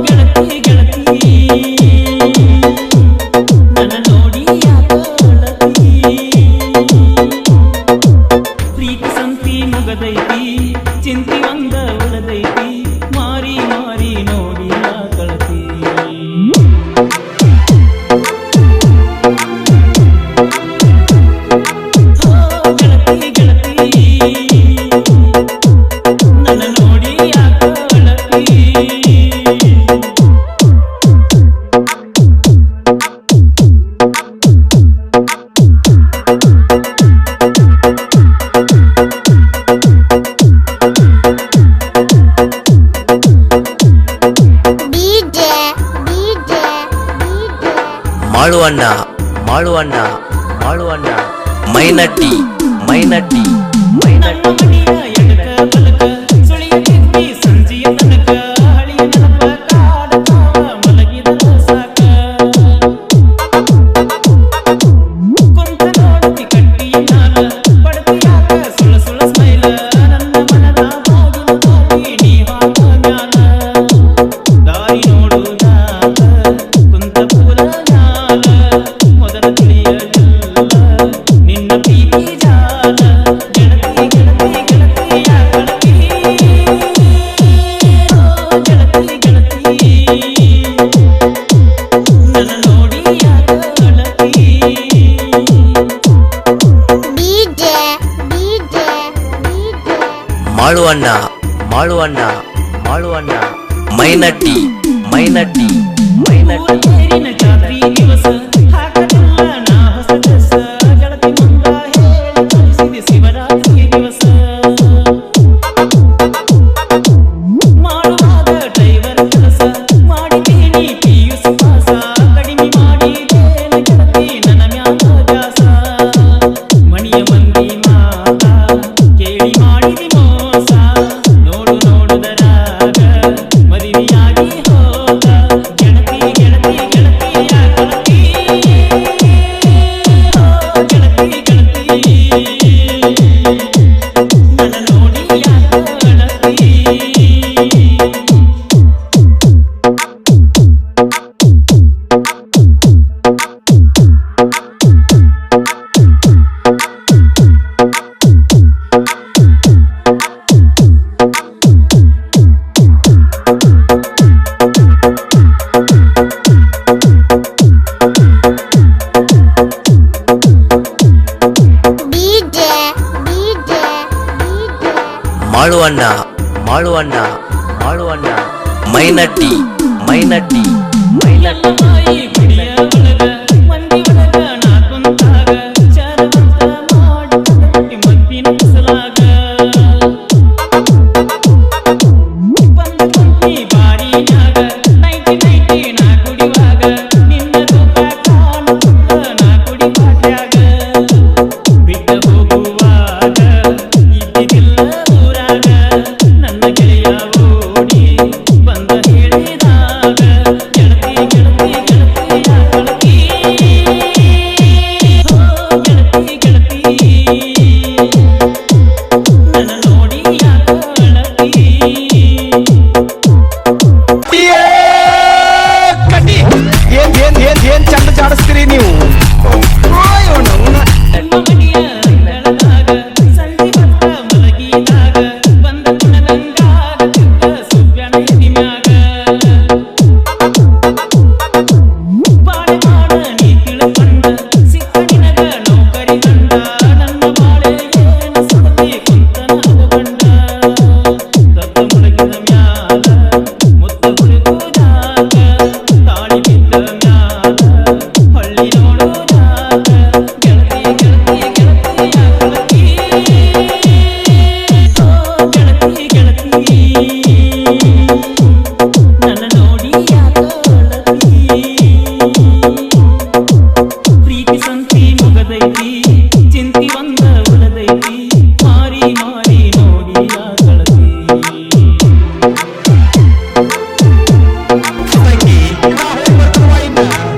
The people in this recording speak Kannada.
ಗೆಳತಿ ಗೆಳತಿ ಮಾಳುವಣ್ಣ ಮಾಳುವಣ್ಣ ಮಾಳುವಣ್ಣ. ಮೈನಟ್ಟಿ ಮೈನಟ್ಟಿ ಮೈನಟ್ಟಿ. மாளுவண்ணா மாளுவண்ணா மாளுவண்ணா மைனட்டி மைனட்டி மைனட்டி. మాడు అన్న మాడు అన్న మాడు అన్న మైనట్టి మైనట్టి మైనట్టి. ಏನ್ ಏನ್ ಏನ್ ಏನ್ ಚಂದ ಜಾಡಿಸ್ತೀರಿ ನೀವು Yeah.